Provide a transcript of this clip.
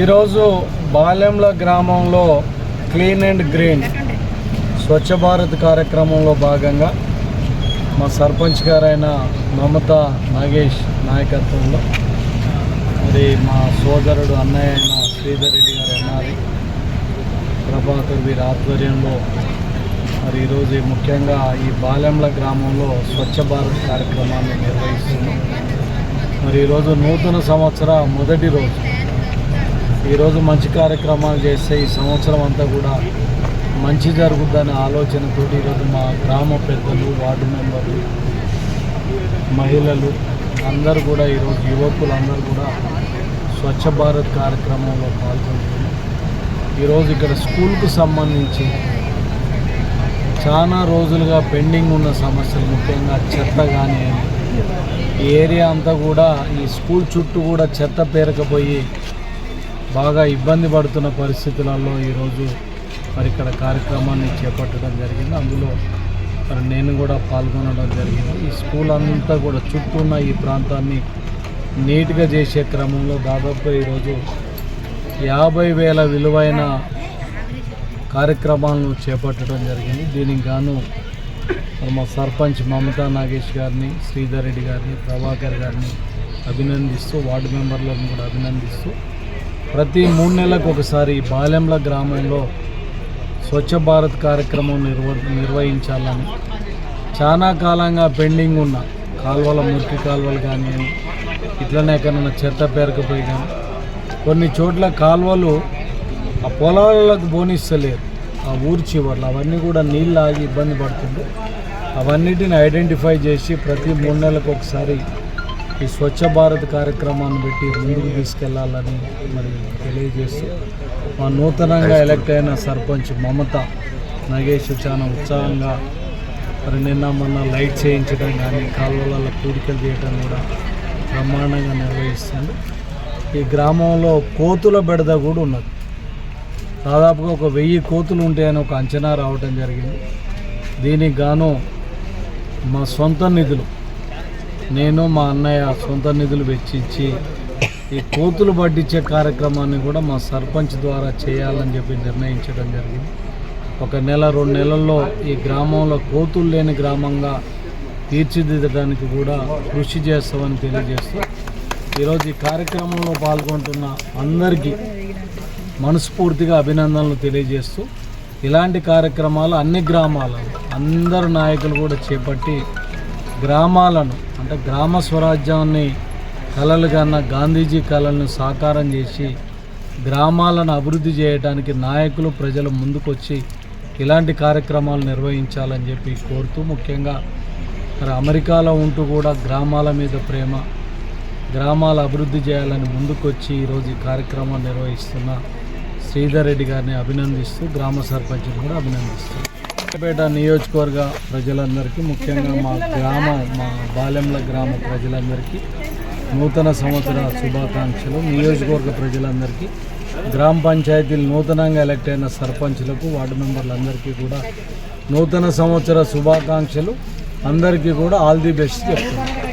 ఈరోజు బాల్యంల గ్రామంలో clean and green Swachh Bharat కార్యక్రమంలో భాగంగా మా సర్పంచ్ గారైన మమత నాగేష్ నాయకత్వంలో మరి మా సోదరుడు అన్నయ్య అయిన శ్రీధర్ రెడ్డి గారు ఎన్ఆర్ఐ ప్రభాకర్ వీరి ఆధ్వర్యంలో మరి ఈరోజు ముఖ్యంగా ఈ బాలెంల గ్రామంలో స్వచ్ఛ భారత్ కార్యక్రమాన్ని నిర్వహిస్తున్నాం. మరి ఈరోజు నూతన సంవత్సర మొదటి రోజు. ఈరోజు మంచి కార్యక్రమాలు చేస్తే ఈ సంవత్సరం అంతా కూడా మంచి జరుగుద్దనే ఆలోచనతో ఈరోజు మా గ్రామ పెద్దలు వార్డు మెంబర్లు మహిళలు అందరూ కూడా ఈరోజు యువకులు అందరూ కూడా స్వచ్ఛ భారత్ కార్యక్రమంలో పాల్గొంటున్నారు. ఈరోజు ఇక్కడ స్కూల్కు సంబంధించి చాలా రోజులుగా పెండింగ్ ఉన్న సమస్యలు ముఖ్యంగా చెత్త కానీ ఈ ఏరియా అంతా కూడా ఈ స్కూల్ చుట్టూ కూడా చెత్త పేరకపోయి బాగా ఇబ్బంది పడుతున్న పరిస్థితులలో ఈరోజు మరి ఇక్కడ కార్యక్రమాన్ని చేపట్టడం జరిగింది. అందులో మరి నేను కూడా పాల్గొనడం జరిగింది. ఈ స్కూల్ అంతా కూడా చుట్టూ ఉన్న ఈ ప్రాంతాన్ని నీట్గా చేసే క్రమంలో దాదాపు ఈరోజు యాభై వేల విలువైన కార్యక్రమాలను చేపట్టడం జరిగింది. దీనికి గాను మరి మా సర్పంచ్ మమతా నాగేష్ గారిని శ్రీధర్ రెడ్డి గారిని ప్రభాకర్ గారిని అభినందిస్తూ వార్డు మెంబర్లను కూడా అభినందిస్తూ ప్రతి మూడు నెలలకు ఒకసారి బాలెంల గ్రామంలో స్వచ్ఛ భారత్ కార్యక్రమం నిర్వ నిర్వహించాలని చాలా కాలంగా పెండింగ్ ఉన్న కాలువల మురికి కాలువలు కానీ ఇట్లనే ఎక్కడన్నా చెత్త పేరకపోయి కానీ కొన్ని చోట్ల కాలువలు ఆ పొలాలకు బోనిస్తలేరు. ఆ ఊరి చివర్లు అవన్నీ కూడా నీళ్ళు ఆగి ఇబ్బంది పడుతుంది అవన్నిటిని ఐడెంటిఫై చేసి ప్రతి మూడు నెలలకు ఒకసారి ఈ స్వచ్ఛ భారత్ కార్యక్రమాన్ని పెట్టి ముందుకు తీసుకెళ్ళాలని మరి తెలియజేస్తూ మా నూతనంగా ఎలక్ట్ అయిన సర్పంచ్ మమత నగేష్ చాలా ఉత్సాహంగా మరి నిన్న మొన్న లైట్ చేయించడం కానీ కాలువలలో పూడికలు చేయడం కూడా బ్రహ్మాండంగా నిర్వహిస్తుంది ఈ గ్రామంలో కోతుల బెడద కూడా ఉన్నది. దాదాపుగా ఒక వెయ్యి కోతులు ఉంటాయని ఒక అంచనా రావటం జరిగింది. దీనికి గాను మా సొంత నిధులు నేను మా అన్నయ్య సొంత నిధులు వెచ్చించి ఈ కోతులు పట్టించే కార్యక్రమాన్ని కూడా మా సర్పంచ్ ద్వారా చేయాలని చెప్పి నిర్ణయించడం జరిగింది. ఒక నెల రెండు నెలల్లో ఈ గ్రామంలో కోతులు లేని గ్రామంగా తీర్చిదిద్దడానికి కూడా కృషి చేస్తామని తెలియజేస్తూ ఈరోజు ఈ కార్యక్రమంలో పాల్గొంటున్న అందరికీ మనస్ఫూర్తిగా అభినందనలు తెలియజేస్తూ ఇలాంటి కార్యక్రమాలు అన్ని గ్రామాలను అందరు నాయకులు కూడా చేపట్టి గ్రామాలను అంటే గ్రామ స్వరాజ్యాన్ని కళలు కన్నా గాంధీజీ కళలను సాకారం చేసి గ్రామాలను అభివృద్ధి చేయడానికి నాయకులు ప్రజలు ముందుకొచ్చి ఇలాంటి కార్యక్రమాలు నిర్వహించాలని చెప్పి కోరుతూ ముఖ్యంగా మరి అమెరికాలో ఉంటూ కూడా గ్రామాల మీద ప్రేమ గ్రామాల అభివృద్ధి చేయాలని ముందుకొచ్చి ఈరోజు ఈ కార్యక్రమం నిర్వహిస్తున్న శ్రీధర్ రెడ్డి గారిని అభినందిస్తూ గ్రామ సర్పంచ్ని కూడా అభినందిస్తూ పేట నియోజకవర్గ ప్రజలందరికీ ముఖ్యంగా మా గ్రామ మా బాలెంల గ్రామ ప్రజలందరికీ నూతన సంవత్సర శుభాకాంక్షలు. నియోజకవర్గ ప్రజలందరికీ గ్రామ పంచాయతీలు నూతనంగా ఎలక్ట్ అయిన సర్పంచ్లకు వార్డు మెంబర్లందరికీ కూడా నూతన సంవత్సర శుభాకాంక్షలు. అందరికీ కూడా ఆల్ ది బెస్ట్ చెప్తున్నాను.